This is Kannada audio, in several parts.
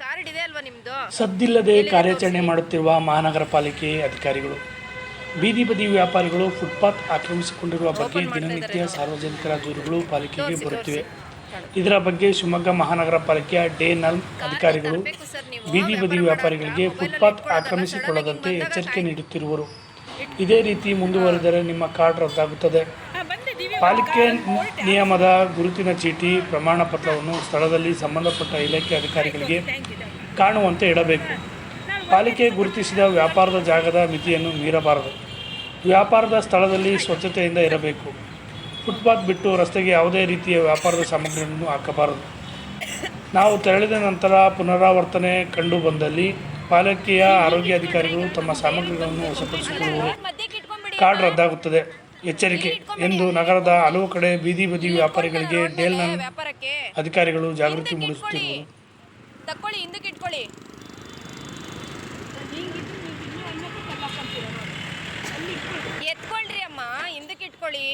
ಕಾರ್ಡ್ ಇದೆ ಅಲ್ವಾ ನಿಮ್ದು? ಸದ್ದಿಲ್ಲದೆ ಕಾರ್ಯಾಚರಣೆ ಮಾಡುತ್ತಿರುವ ಮಹಾನಗರ ಪಾಲಿಕೆ ಅಧಿಕಾರಿಗಳು ಬೀದಿ ಬದಿ ವ್ಯಾಪಾರಿಗಳು ಫುಟ್ಪಾತ್ ಆಕ್ರಮಿಸಿಕೊಂಡಿರುವ ಬಗ್ಗೆ ದಿನನಿತ್ಯ ಸಾರ್ವಜನಿಕರ ದೂರುಗಳು ಪಾಲಿಕೆಗೆ ಬರುತ್ತಿವೆ. ಇದರ ಬಗ್ಗೆ ಶಿವಮೊಗ್ಗ ಮಹಾನಗರ ಪಾಲಿಕೆಯ ಡೇ ನಲ್ ಅಧಿಕಾರಿಗಳು ಬೀದಿ ಬದಿ ವ್ಯಾಪಾರಿಗಳಿಗೆ ಫುಟ್ಪಾತ್ ಆಕ್ರಮಿಸಿಕೊಳ್ಳದಂತೆ ಎಚ್ಚರಿಕೆ ನೀಡುತ್ತಿರುವರು. ಇದೇ ರೀತಿ ಮುಂದುವರೆದರೆ ನಿಮ್ಮ ಕಾರ್ಡ್ ರದ್ದಾಗುತ್ತದೆ. ಪಾಲಿಕೆ ನಿಯಮದ ಗುರುತಿನ ಚೀಟಿ ಪ್ರಮಾಣ ಪತ್ರವನ್ನು ಸ್ಥಳದಲ್ಲಿ ಸಂಬಂಧಪಟ್ಟ ಇಲಾಖೆ ಅಧಿಕಾರಿಗಳಿಗೆ ಕಾಣುವಂತೆ ಇಡಬೇಕು. ಪಾಲಿಕೆ ಗುರುತಿಸಿದ ವ್ಯಾಪಾರದ ಜಾಗದ ಮಿತಿಯನ್ನು ಮೀರಬಾರದು. ವ್ಯಾಪಾರದ ಸ್ಥಳದಲ್ಲಿ ಸ್ವಚ್ಛತೆಯಿಂದ ಇರಬೇಕು. ಫುಟ್ಪಾತ್ ಬಿಟ್ಟು ರಸ್ತೆಗೆ ಯಾವುದೇ ರೀತಿಯ ವ್ಯಾಪಾರದ ಸಾಮಗ್ರಿಗಳನ್ನು ಹಾಕಬಾರದು. ನಾವು ತೆರಳಿದ ನಂತರ ಪುನರಾವರ್ತನೆ ಕಂಡು ಬಂದಲ್ಲಿ ಪಾಲಿಕೆಯ ಆರೋಗ್ಯ ಅಧಿಕಾರಿಗಳು ತಮ್ಮ ಸಾಮಗ್ರಿಗಳನ್ನು ವಶಪಡಿಸಿಕೊಳ್ಳುವರು ಕಾರ್ಡ್ ರದ್ದಾಗುತ್ತದೆ. ಎಚ್ಚರಿಕೆ ಎಂದು ನಗರದ ಹಲವು ಕಡೆ ಬೀದಿ ಬದಿ ವ್ಯಾಪಾರಿಗಳಿಗೆ ಡೇಲ್ನ ವ್ಯಾಪಾರಕ್ಕೆ ಅಧಿಕಾರಿಗಳು ಜಾಗೃತಿ ಹಿಂದಕ್ಕೆ ತಕ್ಕೊಳ್ಳಿ ಹಿಂದಕ್ಕೆ ಇಟ್ಕೊಳ್ಳಿ. ಎತ್ಕೊಳ್ರಿ ಅಮ್ಮ ಹಿಂದಕ್ಕೆ ಇಟ್ಕೊಳ್ಳಿ.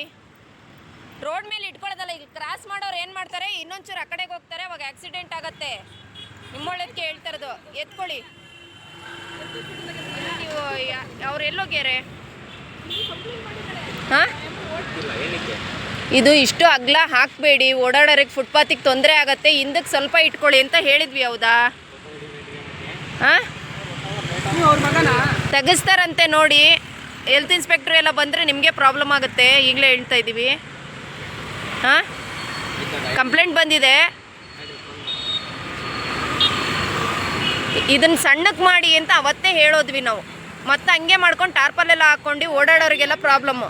ರೋಡ್ ಮೇಲೆ ಇಟ್ಕೊಳ್ಳೋದಲ್ಲ ಈಗ ಕ್ರಾಸ್ ಮಾಡೋರು ಏನು ಮಾಡ್ತಾರೆ? ಇನ್ನೊಂಚೂರು ಆ ಕಡೆಗೆ ಹೋಗ್ತಾರೆ ಅವಾಗ ಆಕ್ಸಿಡೆಂಟ್ ಆಗುತ್ತೆ. ನಿಮ್ಮೊಳಕ್ಕೆ ಹೇಳ್ತಾ ಇರೋದು ಎತ್ಕೊಳ್ಳಿ. ನೀವು ಅವ್ರು ಎಲ್ಲೋಗ್ಯಾರೆ ಹಾಂ? ಇದು ಇಷ್ಟು ಅಗ್ಲ ಹಾಕಬೇಡಿ. ಓಡಾಡೋರಿಗೆ ಫುಟ್ಪಾತಿಗೆ ತೊಂದರೆ ಆಗತ್ತೆ. ಹಿಂದಕ್ಕೆ ಸ್ವಲ್ಪ ಇಟ್ಕೊಳ್ಳಿ ಅಂತ ಹೇಳಿದ್ವಿ, ಹೌದಾ? ಹಾಂ? ತೆಗಿಸ್ತಾರಂತೆ ನೋಡಿ. ಹೆಲ್ತ್ ಇನ್ಸ್ಪೆಕ್ಟ್ರ್ ಎಲ್ಲ ಬಂದರೆ ನಿಮಗೆ ಪ್ರಾಬ್ಲಮ್ ಆಗುತ್ತೆ. ಈಗಲೇ ಹೇಳ್ತಾ ಇದ್ದೀವಿ ಹಾಂ? ಕಂಪ್ಲೇಂಟ್ ಬಂದಿದೆ. ಇದನ್ನು ಸಣ್ಣಕ್ಕೆ ಮಾಡಿ ಅಂತ ಅವತ್ತೇ ಹೇಳೋದ್ವಿ ನಾವು. ಮತ್ತೆ ಹಂಗೆ ಮಾಡ್ಕೊಂಡು ಟಾರ್ಪಲೆಲ್ಲ ಹಾಕ್ಕೊಂಡು ಓಡಾಡೋರಿಗೆಲ್ಲ ಪ್ರಾಬ್ಲಮ್ಮು